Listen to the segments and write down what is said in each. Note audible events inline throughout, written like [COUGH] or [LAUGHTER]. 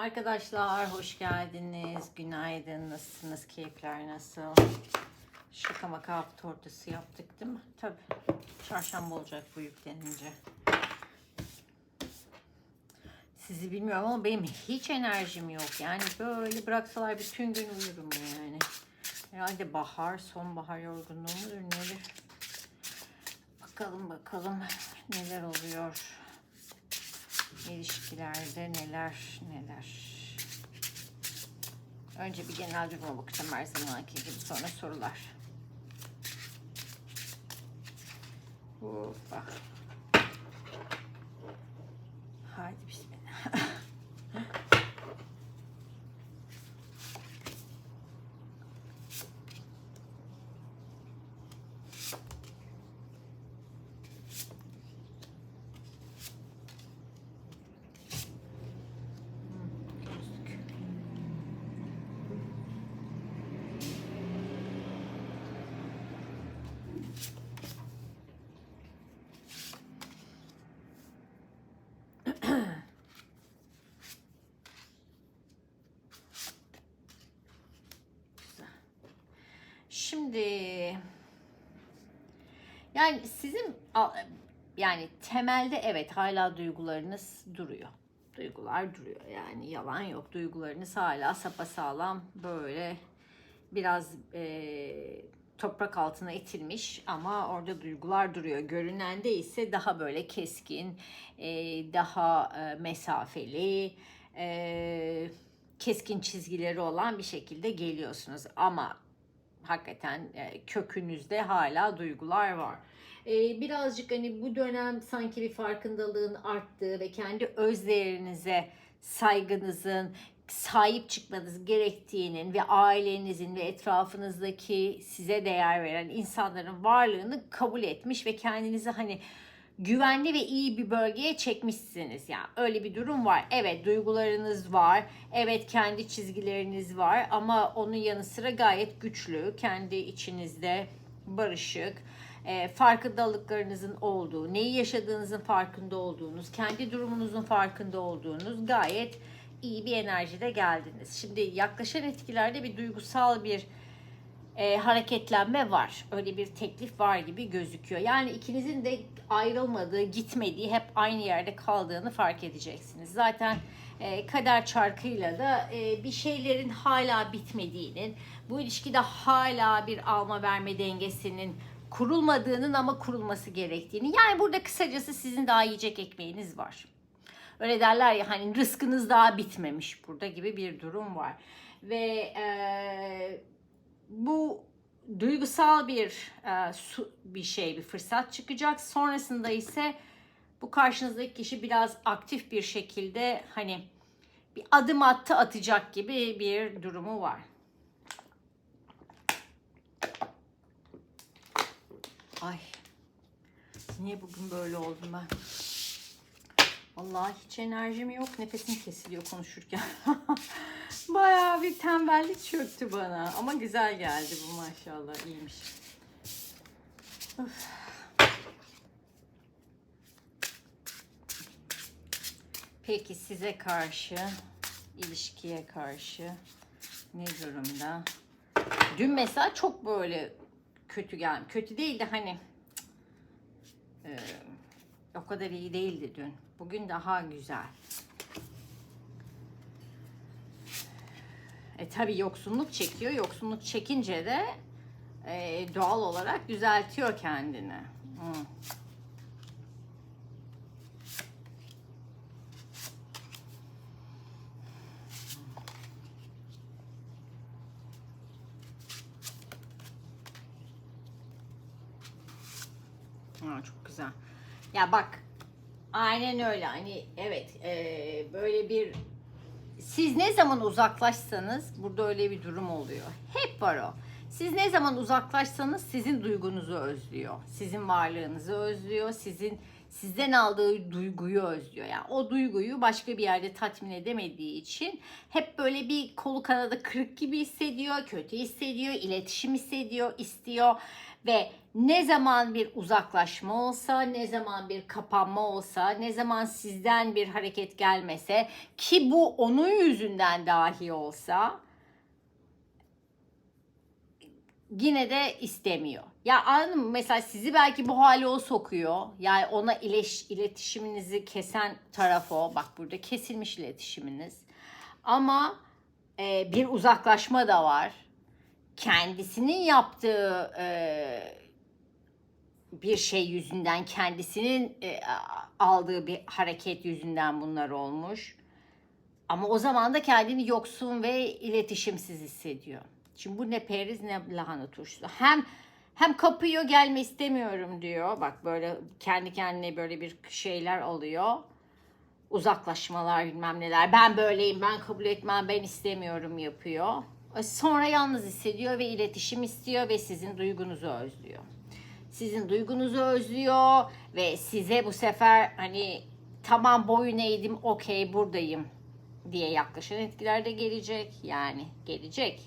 arkadaşlar, hoş geldiniz. Günaydın, nasılsınız? Keyifler nasıl? Şaka maka hafta ortası yaptık değil mi? Tabii. Çarşamba olacak bu yüklenince. Sizi bilmiyorum ama benim hiç enerjim yok. Yani böyle bıraksalar bütün gün uyurum yani. Herhalde bahar, sonbahar yorgunluğu mudur? Bakalım bakalım neler oluyor. İlişkilerde neler neler. Önce bir genel duruma bakacağım her zamanki gibi sonra sorular. Hoppa. Haydi bismillah. Gözlük. Güzel. Şimdi yani sizin yani temelde evet hala duygularınız duruyor. Duygular duruyor yani yalan yok. Duygularınız hala sapasağlam böyle biraz e, toprak altına itilmiş ama orada duygular duruyor. Görünende ise daha böyle keskin, e, daha e, mesafeli, e, keskin çizgileri olan bir şekilde geliyorsunuz. Ama hakikaten e, kökünüzde hala duygular var. E, birazcık hani bu dönem sanki bir farkındalığın arttığı ve kendi öz değerinize saygınızın sahip çıkmanız gerektiğinin ve ailenizin ve etrafınızdaki size değer veren insanların varlığını kabul etmiş ve kendinizi hani güvenli ve iyi bir bölgeye çekmişsiniz. Yani öyle bir durum var. Evet duygularınız var. Evet kendi çizgileriniz var ama onun yanı sıra gayet güçlü. Kendi içinizde barışık, e, farkındalıklarınızın olduğu, neyi yaşadığınızın farkında olduğunuz, kendi durumunuzun farkında olduğunuz gayet iyi bir enerjide geldiniz. Şimdi yaklaşan etkilerde bir duygusal bir e, hareketlenme var. Öyle bir teklif var gibi gözüküyor. Yani ikinizin de ayrılmadığı, gitmediği, hep aynı yerde kaldığını fark edeceksiniz. Zaten e, kader çarkıyla da e, bir şeylerin hala bitmediğinin, bu ilişkide hala bir alma verme dengesinin kurulmadığının ama kurulması gerektiğini. Yani burada kısacası sizin daha yiyecek ekmeğiniz var. Öyle derler ya hani rızkınız daha bitmemiş burada gibi bir durum var. Ve e, bu duygusal bir e, su, bir şey, bir fırsat çıkacak. Sonrasında ise bu karşınızdaki kişi biraz aktif bir şekilde hani bir adım attı atacak gibi bir durumu var. Ay. Niye bugün böyle oldum ben? Vallahi hiç enerjim yok. Nefesim kesiliyor konuşurken. [LAUGHS] Bayağı bir tembellik çöktü bana. Ama güzel geldi bu maşallah. iyiymiş. Öf. Peki size karşı, ilişkiye karşı ne durumda? Dün mesela çok böyle kötü geldi. Kötü değil de hani e, o kadar iyi değildi dün. Bugün daha güzel. E tabi yoksunluk çekiyor. Yoksunluk çekince de e, doğal olarak düzeltiyor kendini. Hı. Ha, çok güzel. Ya bak aynen öyle hani evet e, böyle bir siz ne zaman uzaklaşsanız burada öyle bir durum oluyor. Hep var o. Siz ne zaman uzaklaşsanız sizin duygunuzu özlüyor. Sizin varlığınızı özlüyor. Sizin sizden aldığı duyguyu özlüyor. Yani o duyguyu başka bir yerde tatmin edemediği için hep böyle bir kolu kanadı kırık gibi hissediyor, kötü hissediyor, iletişim hissediyor, istiyor ve ne zaman bir uzaklaşma olsa, ne zaman bir kapanma olsa, ne zaman sizden bir hareket gelmese ki bu onun yüzünden dahi olsa yine de istemiyor. Ya anladın mı? Mesela sizi belki bu hale o sokuyor. Yani ona ileş, iletişiminizi kesen taraf o. Bak burada kesilmiş iletişiminiz. Ama e, bir uzaklaşma da var. Kendisinin yaptığı e, bir şey yüzünden, kendisinin e, aldığı bir hareket yüzünden bunlar olmuş. Ama o zaman da kendini yoksun ve iletişimsiz hissediyor. Şimdi bu ne periz ne lahana turşusu. Hem hem kapıyor gelme istemiyorum diyor. Bak böyle kendi kendine böyle bir şeyler alıyor. Uzaklaşmalar bilmem neler. Ben böyleyim ben kabul etmem ben istemiyorum yapıyor. E, Sonra yalnız hissediyor ve iletişim istiyor ve sizin duygunuzu özlüyor. Sizin duygunuzu özlüyor ve size bu sefer hani tamam boyun eğdim okey buradayım diye yaklaşan etkiler de gelecek. Yani gelecek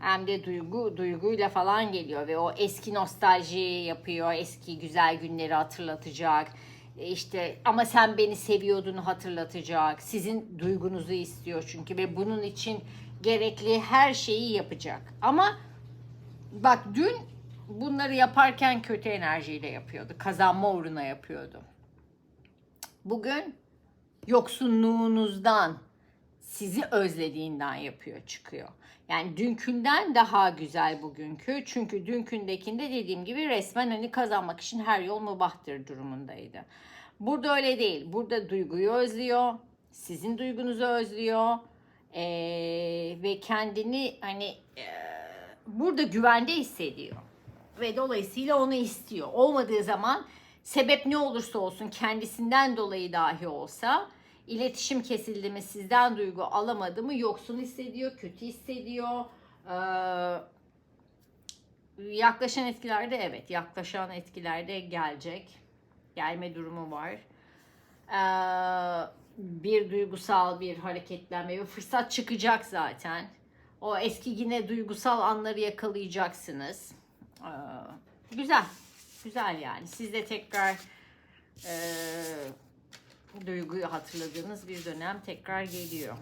hem de duygu duyguyla falan geliyor ve o eski nostalji yapıyor. Eski güzel günleri hatırlatacak. E İşte ama sen beni seviyordunu hatırlatacak. Sizin duygunuzu istiyor çünkü ve bunun için gerekli her şeyi yapacak. Ama bak dün bunları yaparken kötü enerjiyle yapıyordu. Kazanma uğruna yapıyordu. Bugün yoksunluğunuzdan, sizi özlediğinden yapıyor, çıkıyor. Yani dünkünden daha güzel bugünkü. Çünkü dünkündekinde dediğim gibi resmen hani kazanmak için her yol mubahtır durumundaydı. Burada öyle değil. Burada duyguyu özlüyor. Sizin duygunuzu özlüyor. Ee, ve kendini hani e, burada güvende hissediyor. Ve dolayısıyla onu istiyor. Olmadığı zaman sebep ne olursa olsun kendisinden dolayı dahi olsa iletişim kesildi mi sizden duygu alamadı mı yoksun hissediyor, kötü hissediyor. Ee, yaklaşan etkilerde evet yaklaşan etkilerde gelecek. Gelme durumu var. Ee, bir duygusal bir hareketlenme ve fırsat çıkacak zaten. O eski yine duygusal anları yakalayacaksınız. Ee, güzel. Güzel yani. Siz de tekrar e, duyguyu hatırladığınız bir dönem tekrar geliyor.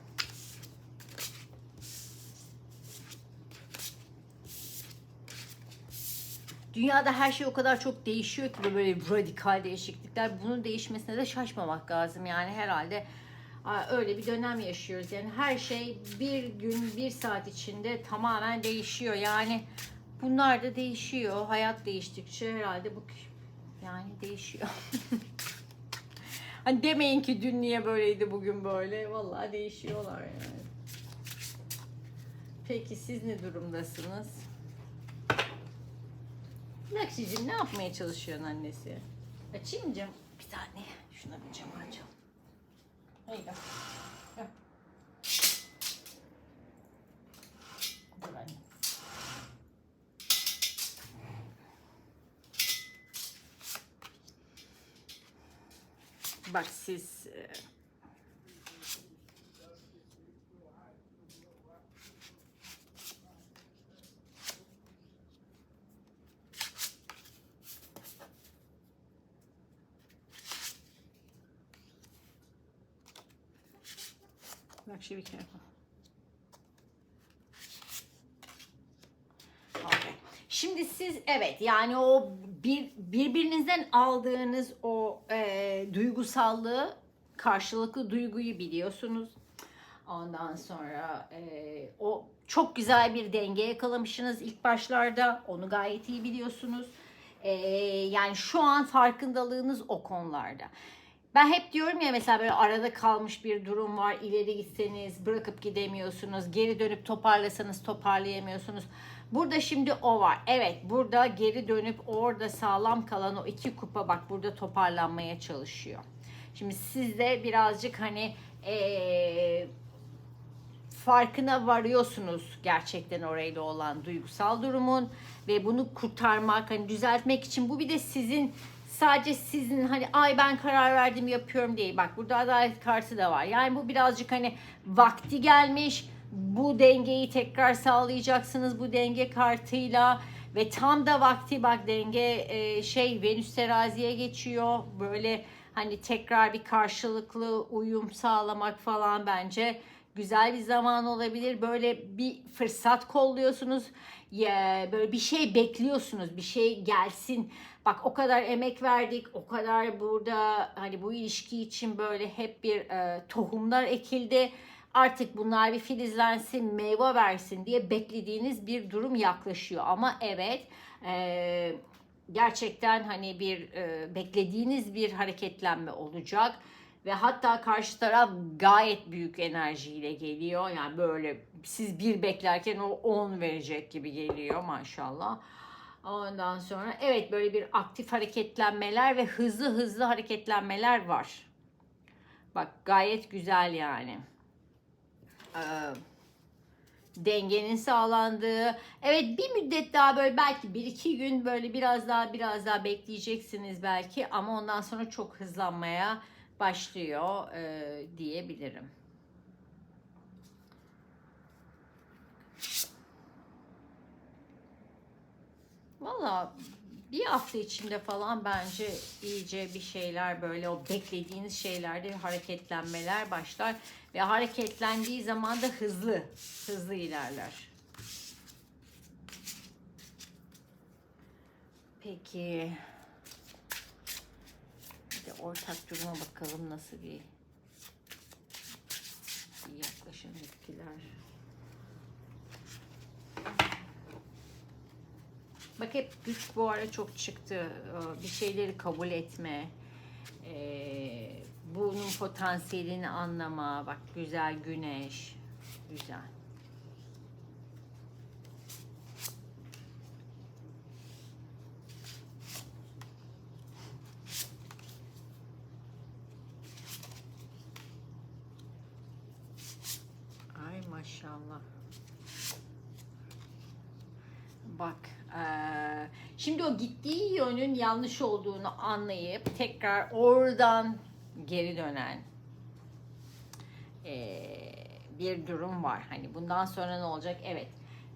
Dünyada her şey o kadar çok değişiyor ki böyle radikal değişiklikler. Bunun değişmesine de şaşmamak lazım. Yani herhalde öyle bir dönem yaşıyoruz. Yani her şey bir gün, bir saat içinde tamamen değişiyor. Yani bunlar da değişiyor. Hayat değiştikçe herhalde bu yani değişiyor. [LAUGHS] Hani demeyin ki dün niye böyleydi bugün böyle. Vallahi değişiyorlar yani. Peki siz ne durumdasınız? Nakşicim ne yapmaya çalışıyorsun annesi? Açayım mı cam? Bir saniye. Şuna bir cam açalım. Haydi. Bak siz e, Bak şimdi siz evet yani o bir birbirinizden aldığınız o e, duygusallığı karşılıklı duyguyu biliyorsunuz. Ondan sonra e, o çok güzel bir denge yakalamışsınız ilk başlarda. Onu gayet iyi biliyorsunuz. E, yani şu an farkındalığınız o konularda. Ben hep diyorum ya mesela böyle arada kalmış bir durum var. İleri gitseniz bırakıp gidemiyorsunuz. Geri dönüp toparlasanız toparlayamıyorsunuz. Burada şimdi o var. Evet burada geri dönüp orada sağlam kalan o iki kupa bak burada toparlanmaya çalışıyor. Şimdi siz de birazcık hani ee, farkına varıyorsunuz gerçekten orayla olan duygusal durumun ve bunu kurtarmak, hani düzeltmek için bu bir de sizin sadece sizin hani ay ben karar verdim yapıyorum değil. Bak burada adalet kartı da var. Yani bu birazcık hani vakti gelmiş. Bu dengeyi tekrar sağlayacaksınız bu denge kartıyla ve tam da vakti bak denge e, şey Venüs teraziye geçiyor. Böyle hani tekrar bir karşılıklı uyum sağlamak falan bence güzel bir zaman olabilir. Böyle bir fırsat kolluyorsunuz. Ya, böyle bir şey bekliyorsunuz. Bir şey gelsin. Bak o kadar emek verdik. O kadar burada hani bu ilişki için böyle hep bir e, tohumlar ekildi. Artık bunlar bir filizlensin, meyve versin diye beklediğiniz bir durum yaklaşıyor. Ama evet e, gerçekten hani bir e, beklediğiniz bir hareketlenme olacak ve hatta karşı taraf gayet büyük enerjiyle geliyor. Yani böyle siz bir beklerken o 10 verecek gibi geliyor maşallah. Ondan sonra evet böyle bir aktif hareketlenmeler ve hızlı hızlı hareketlenmeler var. Bak gayet güzel yani. Ee, dengenin sağlandığı. Evet bir müddet daha böyle belki bir iki gün böyle biraz daha biraz daha bekleyeceksiniz belki ama ondan sonra çok hızlanmaya başlıyor e, diyebilirim. Valla bir hafta içinde falan bence iyice bir şeyler böyle o beklediğiniz şeylerde hareketlenmeler başlar ve hareketlendiği zaman da hızlı hızlı ilerler. Peki bir de ortak duruma bakalım nasıl bir, bir yaklaşım etkiler. Bak hep güç bu ara çok çıktı. Ee, Bir şeyleri kabul etme. Bunun potansiyelini anlama. Bak güzel güneş. Güzel. Ay maşallah. Bak, şimdi o gittiği yönün yanlış olduğunu anlayıp tekrar oradan geri dönen eee, bir durum var. Hani bundan sonra ne olacak? Evet.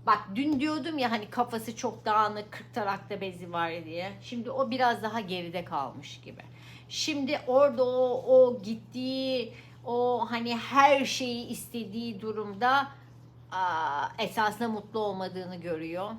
Bak dün diyordum ya hani kafası çok dağınık, 40 tarakta bezi var diye. Şimdi o biraz daha geride kalmış gibi. Şimdi orada o, o gittiği, o hani her şeyi istediği durumda aa, esasında mutlu olmadığını görüyor.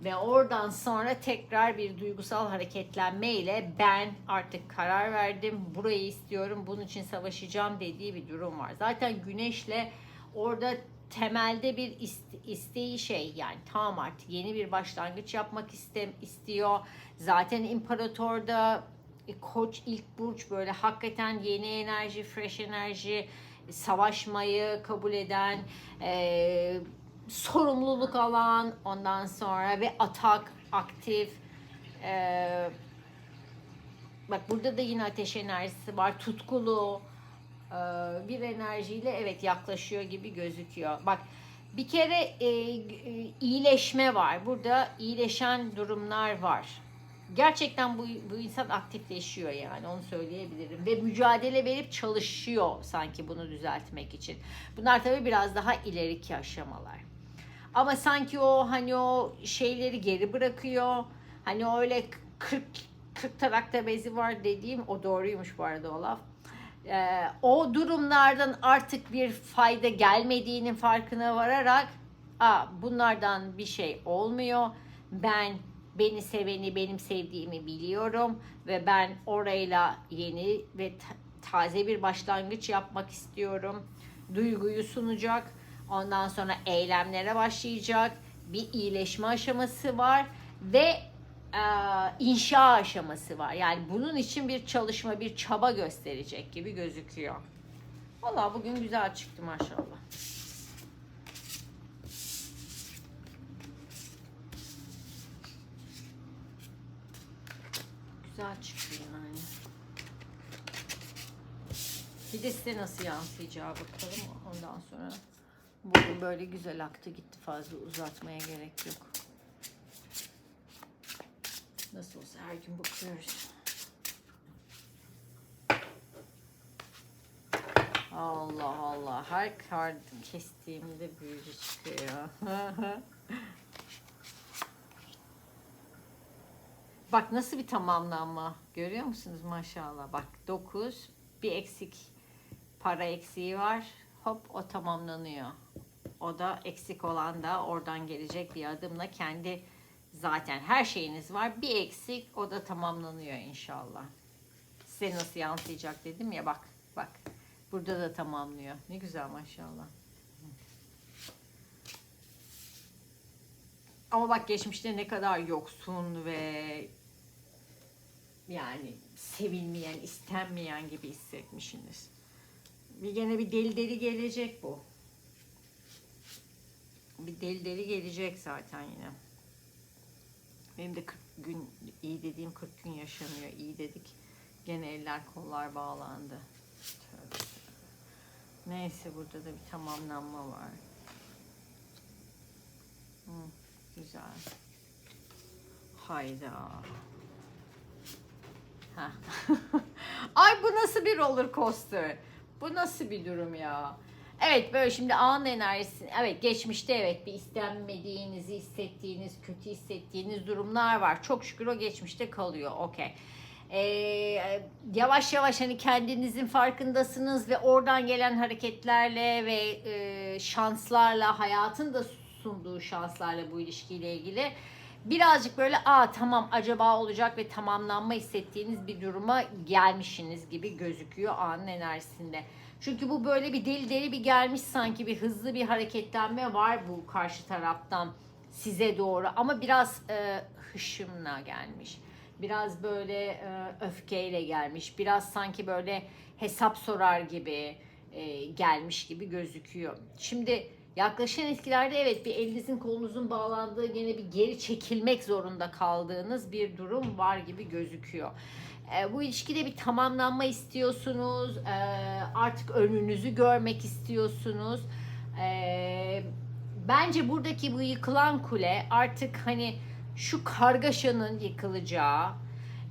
Ve oradan sonra tekrar bir duygusal hareketlenme ile ben artık karar verdim, burayı istiyorum, bunun için savaşacağım dediği bir durum var. Zaten güneşle orada temelde bir iste- isteği şey yani tamam artık yeni bir başlangıç yapmak istem istiyor. Zaten imparatorda e, koç ilk burç böyle hakikaten yeni enerji, fresh enerji, savaşmayı kabul eden, e, sorumluluk alan ondan sonra ve atak aktif e, bak burada da yine ateş enerjisi var tutkulu e, bir enerjiyle evet yaklaşıyor gibi gözüküyor. Bak bir kere e, e, iyileşme var burada iyileşen durumlar var. Gerçekten bu, bu insan aktifleşiyor yani onu söyleyebilirim. Ve mücadele verip çalışıyor sanki bunu düzeltmek için. Bunlar tabii biraz daha ileriki aşamalar ama sanki o hani o şeyleri geri bırakıyor. Hani öyle 40 40 tarakta bezi var dediğim o doğruymuş bu arada o. Ee, o durumlardan artık bir fayda gelmediğinin farkına vararak Aa, bunlardan bir şey olmuyor. Ben beni seveni, benim sevdiğimi biliyorum ve ben orayla yeni ve ta- taze bir başlangıç yapmak istiyorum. Duyguyu sunacak Ondan sonra eylemlere başlayacak. Bir iyileşme aşaması var ve e, inşa aşaması var. Yani bunun için bir çalışma, bir çaba gösterecek gibi gözüküyor. Valla bugün güzel çıktı maşallah. Güzel çıktı yani. Bir de size nasıl yansıyacağı bakalım ondan sonra. Bu böyle güzel aktı gitti fazla uzatmaya gerek yok. Nasıl olsa her gün bakıyoruz. Allah Allah. Her kar kestiğimde büyücü çıkıyor. [LAUGHS] Bak nasıl bir tamamlanma. Görüyor musunuz maşallah? Bak 9 bir eksik para eksiği var. Hop o tamamlanıyor. O da eksik olan da oradan gelecek bir adımla kendi zaten her şeyiniz var. Bir eksik o da tamamlanıyor inşallah. Size nasıl yansıyacak dedim ya bak bak. Burada da tamamlıyor. Ne güzel maşallah. Ama bak geçmişte ne kadar yoksun ve yani sevilmeyen, istenmeyen gibi hissetmişsiniz. Bir gene bir deli deli gelecek bu. Bir deli deli gelecek zaten yine. Benim de 40 gün iyi dediğim 40 gün yaşanıyor. İyi dedik. Gene eller kollar bağlandı. Neyse burada da bir tamamlanma var. Hı, güzel. Hayda. Heh. [LAUGHS] Ay bu nasıl bir roller coaster? Bu nasıl bir durum ya? Evet böyle şimdi an enerjisi. Evet geçmişte evet bir istenmediğinizi hissettiğiniz, kötü hissettiğiniz durumlar var. Çok şükür o geçmişte kalıyor. Okey. Ee, yavaş yavaş hani kendinizin farkındasınız ve oradan gelen hareketlerle ve e, şanslarla hayatın da sunduğu şanslarla bu ilişkiyle ilgili birazcık böyle aa tamam acaba olacak ve tamamlanma hissettiğiniz bir duruma gelmişsiniz gibi gözüküyor anın enerjisinde. Çünkü bu böyle bir deli deli bir gelmiş sanki bir hızlı bir hareketlenme var bu karşı taraftan size doğru ama biraz e, hışımla gelmiş. Biraz böyle e, öfkeyle gelmiş. Biraz sanki böyle hesap sorar gibi e, gelmiş gibi gözüküyor. Şimdi yaklaşan etkilerde evet bir elinizin kolunuzun bağlandığı gene bir geri çekilmek zorunda kaldığınız bir durum var gibi gözüküyor. E, bu ilişkide bir tamamlanma istiyorsunuz. E, artık önünüzü görmek istiyorsunuz. E, bence buradaki bu yıkılan kule artık hani şu kargaşanın yıkılacağı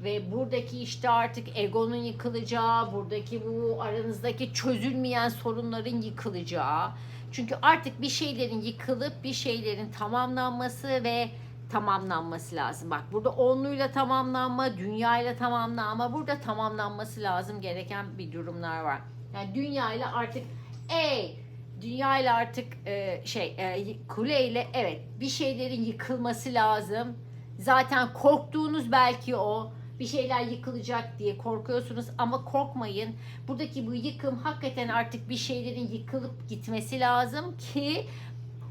ve buradaki işte artık egonun yıkılacağı, buradaki bu aranızdaki çözülmeyen sorunların yıkılacağı. Çünkü artık bir şeylerin yıkılıp bir şeylerin tamamlanması ve tamamlanması lazım. Bak burada onluyla tamamlanma, dünyayla tamamlanma, burada tamamlanması lazım gereken bir durumlar var. Yani dünyayla artık ey dünyayla artık e, şey e, kuleyle evet bir şeylerin yıkılması lazım. Zaten korktuğunuz belki o bir şeyler yıkılacak diye korkuyorsunuz ama korkmayın. Buradaki bu yıkım hakikaten artık bir şeylerin yıkılıp gitmesi lazım ki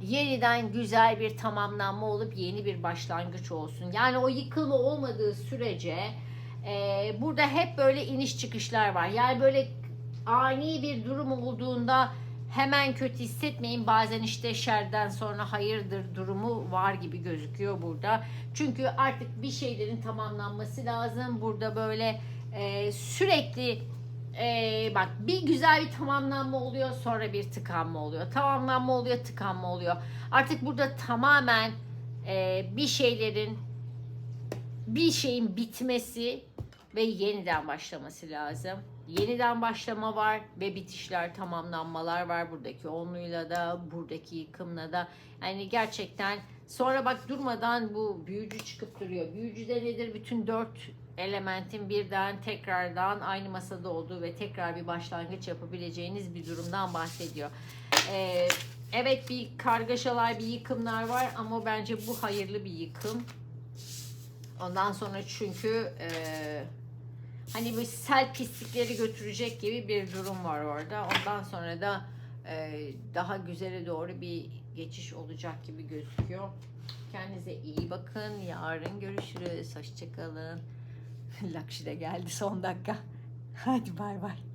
yeniden güzel bir tamamlanma olup yeni bir başlangıç olsun. Yani o yıkılma olmadığı sürece e, burada hep böyle iniş çıkışlar var. Yani böyle ani bir durum olduğunda hemen kötü hissetmeyin. Bazen işte şerden sonra hayırdır durumu var gibi gözüküyor burada. Çünkü artık bir şeylerin tamamlanması lazım. Burada böyle e, sürekli e, bak bir güzel bir tamamlanma oluyor sonra bir tıkanma oluyor. Tamamlanma oluyor tıkanma oluyor. Artık burada tamamen e, bir şeylerin bir şeyin bitmesi ve yeniden başlaması lazım. Yeniden başlama var ve bitişler, tamamlanmalar var buradaki onluyla da, buradaki yıkımla da. Yani gerçekten sonra bak durmadan bu büyücü çıkıp duruyor. Büyücü de nedir? Bütün dört elementin birden tekrardan aynı masada olduğu ve tekrar bir başlangıç yapabileceğiniz bir durumdan bahsediyor. Ee, evet bir kargaşalar, bir yıkımlar var ama bence bu hayırlı bir yıkım. Ondan sonra çünkü e, hani bir sel pislikleri götürecek gibi bir durum var orada. Ondan sonra da e, daha güzele doğru bir geçiş olacak gibi gözüküyor. Kendinize iyi bakın. Yarın görüşürüz. Hoşçakalın. [LAUGHS] Lakşi de geldi son dakika. [LAUGHS] Hadi bay bay.